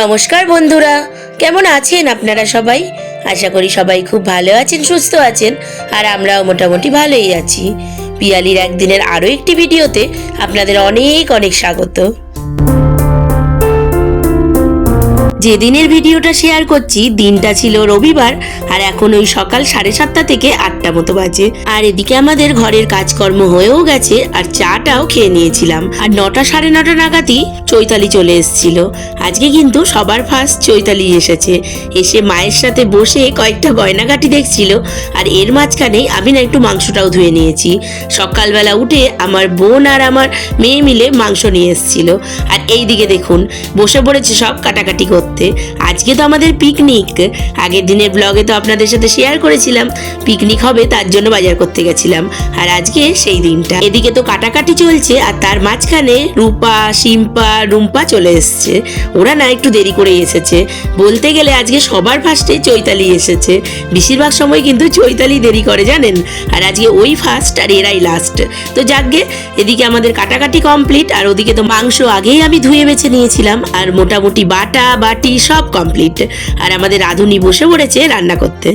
নমস্কার বন্ধুরা, কেমন আছেন আপনারা সবাই? আশা করি সবাই খুব ভালো আছেন, সুস্থ আছেন, আর আমরাও মোটামুটি ভালোই আছি। পিয়ালির একদিনের আরও একটি ভিডিওতে আপনাদের অনেক অনেক স্বাগত। যে দিনের ভিডিওটা শেয়ার করছি, দিনটা ছিল রবিবার, আর এখন ওই সকাল সাড়ে সাতটা থেকে আটটা মতো বাজে। আর এদিকে আমাদের ঘরের কাজকর্ম হয়েও গেছে, আর চাটাও খেয়ে নিয়েছিলাম। আর নটা সাড়ে নটা নাগাদই চৈতালি চলে এসেছিল। আজকে কিন্তু সবার ফার্স্ট চৈতালি এসেছে। এসে মায়ের সাথে বসে কয়েকটা গয়নাগাটি দেখছিল আর এর মাঝখানে আমি না একটু মাংসটাও ধুয়ে নিয়েছি। সকালবেলা উঠে আমার বোন আর আমার মেয়ে মিলে মাংস নিয়ে এসেছিল। আর এই দিকে দেখুন, বসে পড়েছে সব কাটাকাটি করতে। আজকে তো আমাদের পিকনিক আগের দিনের ব্লগে তো আপনাদের সাথে শেয়ার করেছিলাম। পিকনিক হবে তার জন্য বাজার করতে গেছিলাম। আর আজকে সেই দিনটা। এদিকে তো কাটাকাটি চলছে আর তার মাঝখানে রূপা, শিম্পা, রুম্পা চলে এসছে। ওরা না একটু দেরি করে এসেছে। বলতে গেলে আজকে সবার ফার্স্টে চৈতালি এসেছে। বেশিরভাগ সময় কিন্তু চৈতালি দেরি করে, জানেন? আর আজকে ওই ফার্স্ট আর এরাই লাস্ট তো যাকগে, এদিকে আমাদের কাটাকাটি কমপ্লিট আর ওদিকে তো মাংস আগেই আমি ধুয়ে বেছে নিয়েছিলাম, আর মোটামুটি বাটা, বাটি সব কমপ্লিট আর আমাদের রাধুনি বসে পড়েছে রান্না করতে।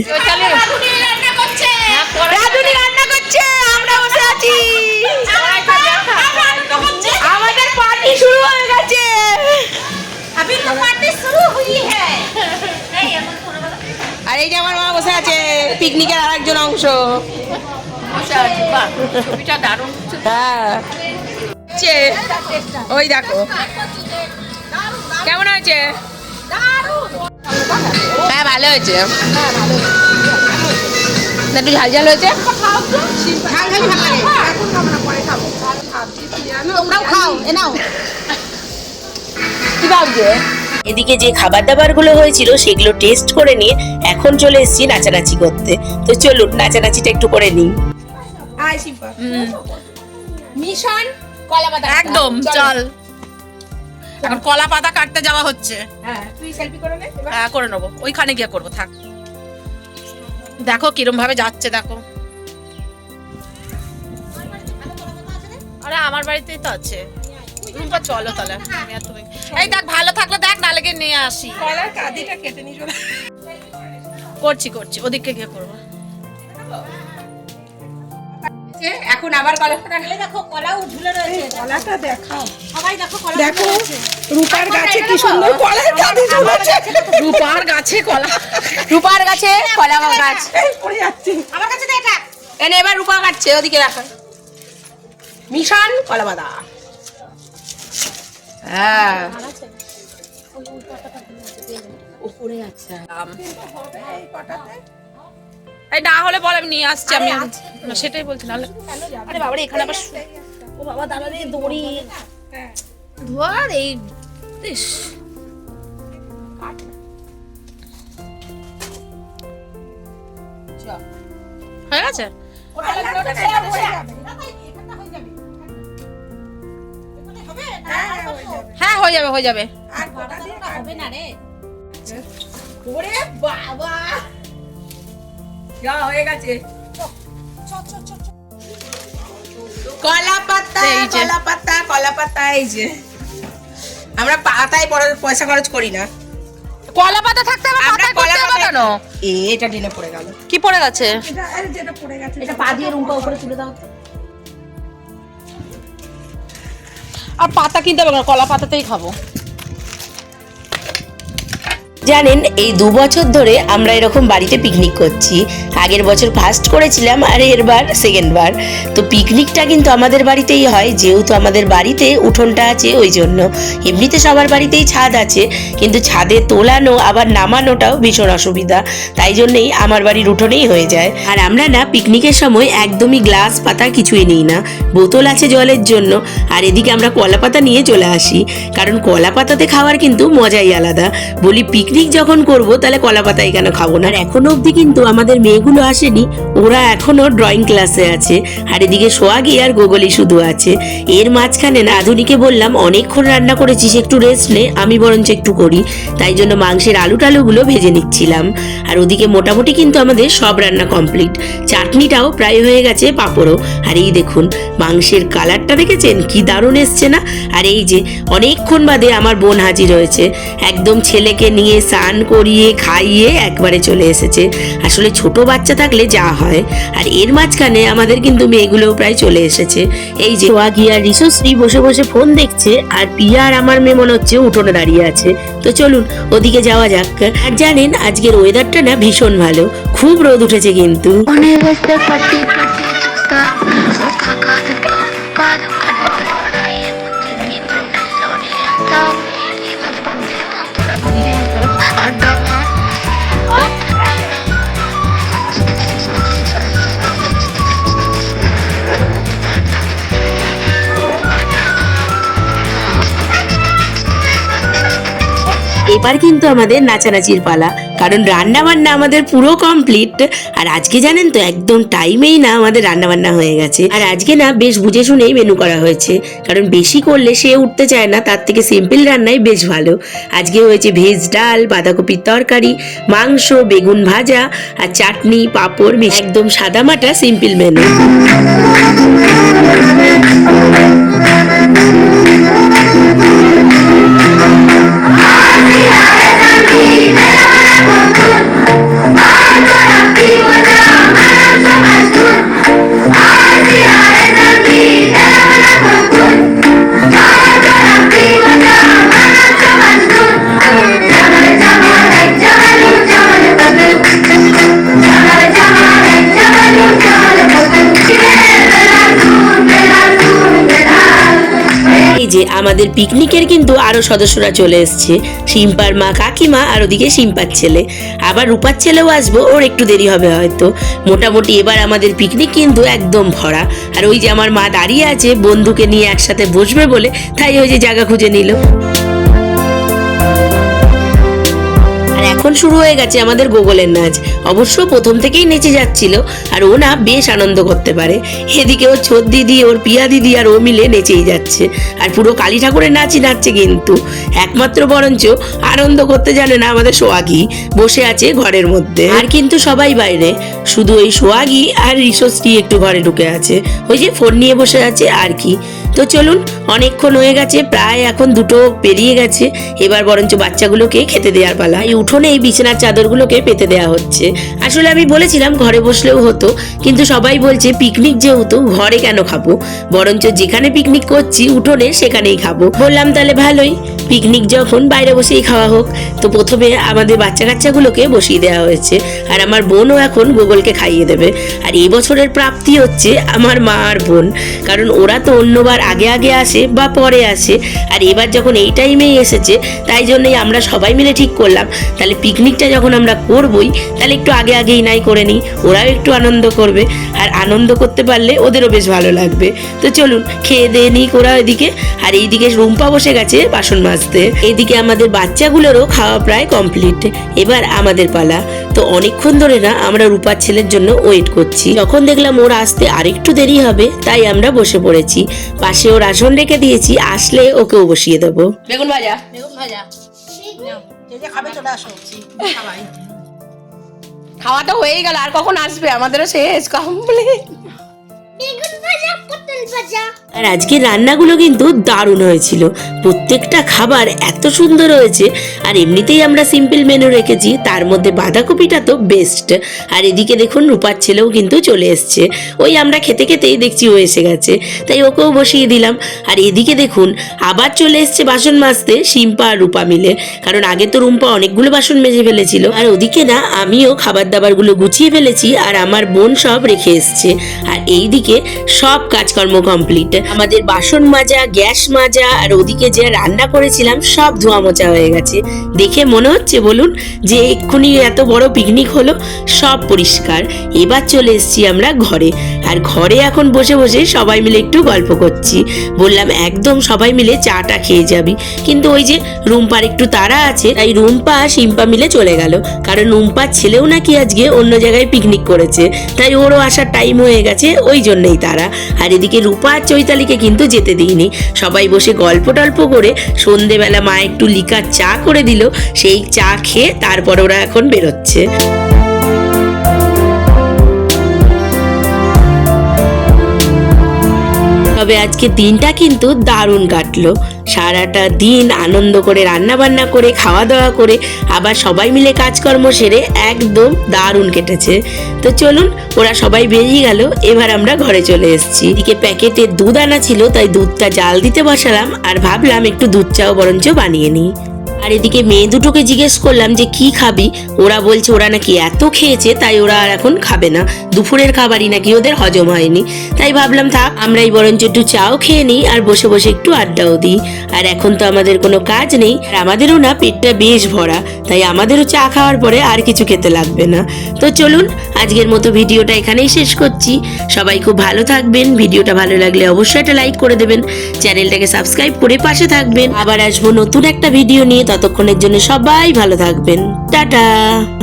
আর এই যে আমার মা বসে আছে পিকনিকের আর একজন অংশ। হ্যাঁ। ওই দেখো। কেমন হয়েছে? হ্যাঁ ভালো হয়েছে। একটু ঝাল ঝাল হয়েছে? তোমরাও খাও এ নাও। কি ভাবছে এদিকে যে খাবার দাবারগুলো হয়েছিল সেগুলো টেস্ট করে নিয়ে এখন চলে এসেছি নাচানাচি করতে। তো চলুন নাচানাচিটা একটু করে নিই। মিশন কলা পাতা একদম চল। এখন কলা পাতা কাটতে যাওয়া হচ্ছে। হ্যাঁ তুই সেলফি করে নে হ্যাঁ করে নেব। ওইখানে গিয়ে করব থাক। দেখো কিরম ভাবে যাচ্ছে দেখো। আরে আমার বাড়িতেই তো আছে। রুম্পা চলো তাহলে। আমি আর তুমি এই দেখ ভালো থাকলে দেখ নালে গিয়ে নিয়ে আসি। কলার কাঁদিটা কেটে নিয়ে চলে করছি করছি ওদিকে গিয়ে করব। এখন আবার কলা পাতা দেখো কলাও ঝুলে রয়েছে। কলাটা দেখাও। সবাই দেখো কলা দেখো রূপার গাছে কি সুন্দর কলার কাঁদি ঝুলেছে। রূপার গাছে কলা। রূপার গাছে কলা গাছ। পড়ে যাচ্ছে। আমার কাছে দেখা। এনে এবার রূপা কাটছে ওদিকে রাখো। মিশন কলা পাতা হ্যাঁ। এই না হলে বল আমি নিয়ে আসছি আমি না, সেটাই বলছি নাহলে আরে বাবারে এখানে আবার ও বাবা দাদা রে দড়ি। ধোয়ার এই। হয়ে গেছে? হ্যাঁ হয়ে যাবে হয়ে যাবে। হবে না রে। ওরে বাবা। যা হয়ে গেছে। কলা পাতা এই যে। কলা পাতা কলা পাতা এই যে। আমরা পাতায় বড় পয়সা খরচ করি না। কলা পাতা থাকতে হবে আমরা পাতায় কলা করতে হবে পাতায় কেন? এ এটা ডিনে পড়ে গেল। কি পড়ে গেছে? এটা পা দিয়ে রুম্পা উপরে তুলে দাও। আর পাতা কিনতে হবে না কলা পাতাতেই খাব। জানেন, এই দু বছর ধরে আমরা এরকম বাড়িতে পিকনিক করছি। আগের বছর ফার্স্ট করেছিলাম, আর এরবার সেকেন্ডবার তো পিকনিকটা কিন্তু আমাদের বাড়িতেই হয়, যেহেতু আমাদের বাড়িতে উঠোনটা আছে ওই জন্য। এমনিতে সবার বাড়িতেই ছাদ আছে, কিন্তু ছাদে তোলানো, আবার নামানোটাও ভীষণ অসুবিধা। তাই জন্যেই আমার বাড়ির উঠোনেই হয়ে যায়। আর আমরা না পিকনিকের সময় একদমই গ্লাস পাতা কিছুই নিই না। বোতল আছে জলের জন্য, আর এদিকে আমরা কলা পাতা নিয়ে চলে আসি। কারণ কলা পাতাতে খাওয়ার কিন্তু মজাই আলাদা। বলি পিকনিক পিকনিক যখন করব, তাহলে কলা পাতায় কেন খাব? না, আর এখনও অবধি কিন্তু আমাদের মেয়েগুলো আসেনি, ওরা এখনও ড্রয়িং ক্লাসে আছে। আর এদিকে সোয়াগি আর গোগলি শুধু আছে। এর মাঝখানে না, আধুনিকে বললাম, অনেকক্ষণ রান্না করেছিস, একটু রেস্ট নে, আমি বরঞ্চ একটু করি। তাই জন্য মাংসের আলু টালুগুলো ভেজে নিচ্ছিলাম। আর ওদিকে মোটামুটি কিন্তু আমাদের সব রান্না কমপ্লিট চাটনিটাও প্রায় হয়ে গেছে পাঁপড়ও। আর এই দেখুন, মাংসের কালারটা দেখেছেন? কি দারুণ এসছে না? আর এই যে, অনেকক্ষণ বাদে আমার বোন হাজির হয়েছে। একদম ছেলেকে নিয়ে স্নান করিয়ে, খাইয়ে একবারে চলে এসেছে। আসলে ছোট বাচ্চা থাকলে যা হয়। আর এর মাঝখানে আমাদের কিন্তু মেয়েগুলোও প্রায় চলে এসেছে। এই যে ওয়াগি আর ঋষশ্রী বসে বসে ফোন দেখছে আর পিয়া আর আমার মেয়ে মনে হচ্ছে উঠোনে দাঁড়িয়ে আছে। তো চলুন, ওদিকে যাওয়া যাক। আর জানেন, আজকের ওয়েদারটা না ভীষণ ভালো। খুব রোদ উঠেছে কিন্তু। এবার কিন্তু আমাদের নাচানাচির পালা। কারণ রান্না বান্না আমাদের পুরো কমপ্লিট আর আজকে জানেন তো, একদম টাইমেই না আমাদের রান্না বান্না হয়ে গেছে। আর আজকে না বেশ বুঝে শুনেই মেনু করা হয়েছে। কারণ বেশি করলে সে উঠতে চায় না, তার থেকে সিম্পল রান্নাই বেশ ভালো। আজকে হয়েছে ভেজ ডাল, বাঁধাকপির তরকারি, মাংস, বেগুন ভাজা আর চাটনি, পাঁপড়। একদম সাদামাটা সিম্পল মেনু যে আমাদের পিকনিকের কিন্তু আরও সদস্যরা চলে এসছে। শিম্পার মা কাকিমা আর ওদিকে শিম্পার ছেলে। আবার রূপার ছেলেও আসব, ওর একটু দেরি হবে হয়তো। মোটামুটি এবার আমাদের পিকনিক কিন্তু একদম ভরা। আর ওই যে আমার মা দাঁড়িয়ে আছে, বন্ধুকে নিয়ে একসাথে বসবে বলে, তাই ওই যে জায়গা খুঁজে নিল। এখন শুরু হয়ে গেছে আমাদের গোগলের নাচ। অবশ্য প্রথম থেকেই নেচে যাচ্ছিল, আর ও না বেশ আনন্দ করতে পারে। এদিকে ওর ছোট দিদি, ওর পিয়া দিদি আর ও মিলে নেচেই যাচ্ছে। আর পুরো কালী ঠাকুরের নাচই নাচছে কিন্তু। একমাত্র বরঞ্চ আনন্দ করতে জানে না আমাদের সোয়াগি বসে আছে ঘরের মধ্যে। আর কিন্তু সবাই বাইরে। শুধু ওই সোয়াগি আর রিসোসটি একটু ঘরে ঢুকে আছে। ওই যে ফোন নিয়ে বসে আছে আর কি। তো চলুন, অনেকক্ষণ হয়ে গেছে, প্রায় এখন দুটো পেরিয়ে গেছে। এবার বরঞ্চ বাচ্চাগুলোকে খেতে দেওয়ার পালা। এই উঠোনে এই বিছানার চাদরগুলোকে পেতে দেওয়া হচ্ছে। আসলে আমি বলেছিলাম ঘরে বসলেও হতো, কিন্তু সবাই বলছে পিকনিক যেহেতু, ঘরে কেন খাব? বরঞ্চ যেখানে পিকনিক করছি, উঠোনে সেখানেই খাব। বললাম, তাহলে ভালোই। পিকনিক যখন বাইরে বসেই খাওয়া হোক। তো প্রথমে আমাদের বাচ্চা কাচ্চাগুলোকে বসিয়ে দেওয়া হয়েছে, আর আমার বোনও এখন গুগলকে খাইয়ে দেবে। আর এই বছরের প্রাপ্তি হচ্ছে আমার মা আর বোন, কারণ ওরা তো অন্যবার আগে আগে আসে বা পরে আসে। আর এবার যখন এই টাইমেই এসেছে, তাই জন্যই আমরা সবাই মিলে ঠিক করলাম। তাহলে পিকনিকটা যখন আমরা করবই, তাহলে একটু আগে আগেই নাই করে নিই। ওরাও একটু আনন্দ করবে। আর আনন্দ করতে পারলে ওদেরও বেশ ভালো লাগবে। তো চলুন, খেয়ে দিয়ে নিই ওরা এদিকে আর এইদিকে রুম্পা বসে গেছে বাসন মাজতে। এইদিকে আমাদের বাচ্চাগুলোরও খাওয়া প্রায় কমপ্লিট এবার আমাদের পালা। তো অনেকক্ষণ ধরে না আমরা রূপার ছেলের জন্য ওয়েট করছি। যখন দেখলাম ওর আসতে আরেকটু দেরি হবে তাই আমরা বসে পড়েছি। পাশে ওর আসন রেখে দিয়েছি আসলে ওকেও বসিয়ে দেবো। বেগুন ভাজা। বেগুন ভাজা। যে যে খাবে চলে আসো খাওয়াই। খাওয়াটা হয়েই গেল আর কখন আসবে? আমাদেরও শেষ কমপ্লিট। আর আজকের রান্নাগুলো কিন্তু দারুণ হয়েছিল। প্রত্যেকটা খাবার এত সুন্দর হয়েছে। আর এমনিতেই আমরা সিম্পল মেনু রেখেছি, তার মধ্যে বাঁধাকপিটা তো বেস্ট আর এদিকে দেখুন, রূপার ছেলেও কিন্তু চলে এসছে। ওই আমরা খেতে খেতেই দেখছি ও এসে গেছে। তাই ওকেও বসিয়ে দিলাম। আর এদিকে দেখুন, আবার চলে এসছে বাসন মাজতে শিম্পা আর রূপা মিলে। কারণ আগে তো রুম্পা অনেকগুলো বাসন মেজে ফেলেছিল। আর ওদিকে না, আমিও খাবার দাবারগুলো গুছিয়ে ফেলেছি, আর আমার বোন সব রেখে এসছে। আর এইদিকে সব কাজকর্ম কমপ্লিট আমাদের বাসন মাজা, গ্যাস মাজা, আর ওদিকে যে রান্না করেছিলাম, সব ধোয়া মোচা হয়ে গেছে। দেখে মনে হচ্ছে বলুন যে এক্ষুনি এত বড় পিকনিক হলো, সব পরিষ্কার। এবার চলে এসেছি আমরা ঘরে। আর ঘরে এখন বসে বসে সবাই মিলে একটু গল্প করছি। বললাম, একদম সবাই মিলে চাটা খেয়ে যাবি। কিন্তু ওই যে রুম্পার একটু তাড়া আছে, তাই রুম্পা সিম্পা মিলে চলে গেল। কারণ রুম্পার ছেলেও নাকি আজকে অন্য জায়গায় পিকনিক করেছে। তাই ওরও আসার টাইম হয়ে গেছে, ওই জন্যই তারা। আর এদিকে রূপা আর চৈতালিকে কিন্তু যেতে দিইনি। সবাই বসে গল্প টল্প করে সন্ধেবেলা মা একটু লিকার চা করে দিল। সেই চা খেয়ে তারপর ওরা এখন বেরোচ্ছে। তবে আজকে দিনটা কিন্তু দারুণ কাটলো। সারাটা দিন আনন্দ করে রান্না বান্না করে খাওয়া দাওয়া করে, আবার সবাই মিলে কাজকর্ম সেরে একদম দারুণ কেটেছে। তো চলুন, ওরা সবাই বেরিয়ে গেল, এবার আমরা ঘরে চলে এসেছি। এদিকে প্যাকেটে দুধ আনা ছিল, তাই দুধটা জাল দিতে বসালাম, আর ভাবলাম একটু দুধ চাও বরঞ্চ বানিয়ে নিই। আর এদিকে মেয়ে দুটোকে জিজ্ঞেস করলাম যে, কি খাবি? ওরা বলছে, ওরা নাকি এত খেয়েছে, তাই ওরা আর এখন খাবে না। দুপুরের খাবারই নাকি ওদের হজম হয়নি। তাই ভাবলাম, থাক, আমরাই বরঞ্চ একটু চাও খেয়ে নিই আর বসে বসে একটু আড্ডাও দিই। আর এখন তো আমাদের কোনো কাজ নেই। আর আমাদেরও না পেটটা বেশ ভরা। তাই আমাদেরও চা খাওয়ার পরে আর কিছু খেতে লাগবে না। তো চলুন, আজকের মতো ভিডিওটা এখানেই শেষ করছি। সবাই খুব ভালো থাকবেন। ভিডিওটা ভালো লাগলে অবশ্যই একটা লাইক করে দেবেন। চ্যানেলটাকে সাবস্ক্রাইব করে পাশে থাকবেন। আবার আসব নতুন একটা ভিডিও নিয়ে। ততক্ষণের জন্য সবাই ভালো থাকবেন। টাটা।